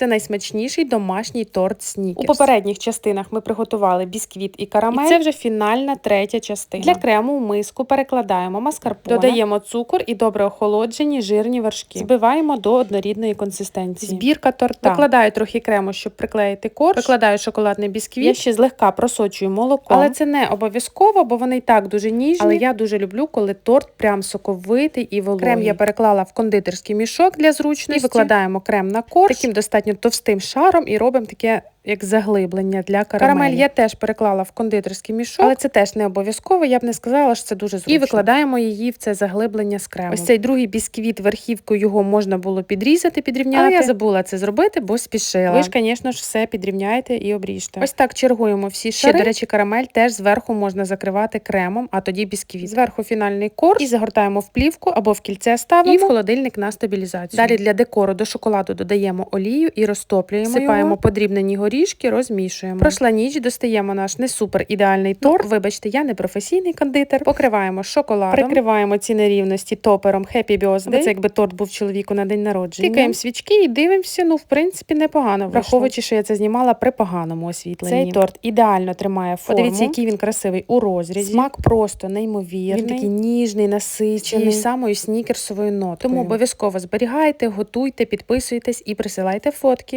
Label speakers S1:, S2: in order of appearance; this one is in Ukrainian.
S1: це найсмачніший домашній торт снікерс. У попередніх частинах ми приготували бісквіт і карамель. І це вже фінальна третя частина. Для крему в миску перекладаємо маскарпоне, додаємо цукор і добре охолоджені жирні вершки. Збиваємо до однорідної консистенції. Збірка торта. Викладаю трохи крему, щоб приклеїти корж. Викладаю шоколадний бісквіт. Я ще злегка просочую молоком. Але це не обов'язково, бо вони і так дуже ніжні. Але я дуже люблю, коли торт прям соковитий і вологий. Крем я переклала в кондитерський мішок для зручності. І викладаємо крем на корж таким достатньо товстим шаром і робимо таке. Як заглиблення для карамелі. Карамель я теж переклала в кондитерський мішок, але це теж не обов'язково. Я б не сказала, що це дуже зручно. І викладаємо її в це заглиблення з крему. Ось цей другий бісквіт, верхівку його можна було підрізати, підрівняти. Але я забула це зробити, бо спішила. Ви ж, звісно ж, все підрівняєте і обріжте. Ось так чергуємо всі шари. Ще, до речі, карамель теж зверху можна закривати кремом, а тоді бісквіт. Зверху фінальний корж і загортаємо в плівку або в кільце ставимо і в холодильник на стабілізацію. Далі для декору до шоколаду додаємо олію і розтоплюємо. Сипаємо його. подрібнені горішки, розмішуємо. Пройшла ніч, достаємо наш не супер ідеальний торт. Вибачте, я не професійний кондитер. Покриваємо шоколадом, прикриваємо ці нерівності топером Happy Birthday. Це якби торт був чоловіку на день народження. Тикаємо свічки і дивимося. Ну, в принципі, непогано. Враховуючи, що я це знімала при поганому освітленні. Цей торт ідеально тримає форму. Подивіться, який він красивий у розрізі. Смак просто неймовірний. Він такий ніжний, насичений, самою снікерсовою нотою. Тому обов'язково зберігайте, готуйте, підписуйтесь і присилайте фотки.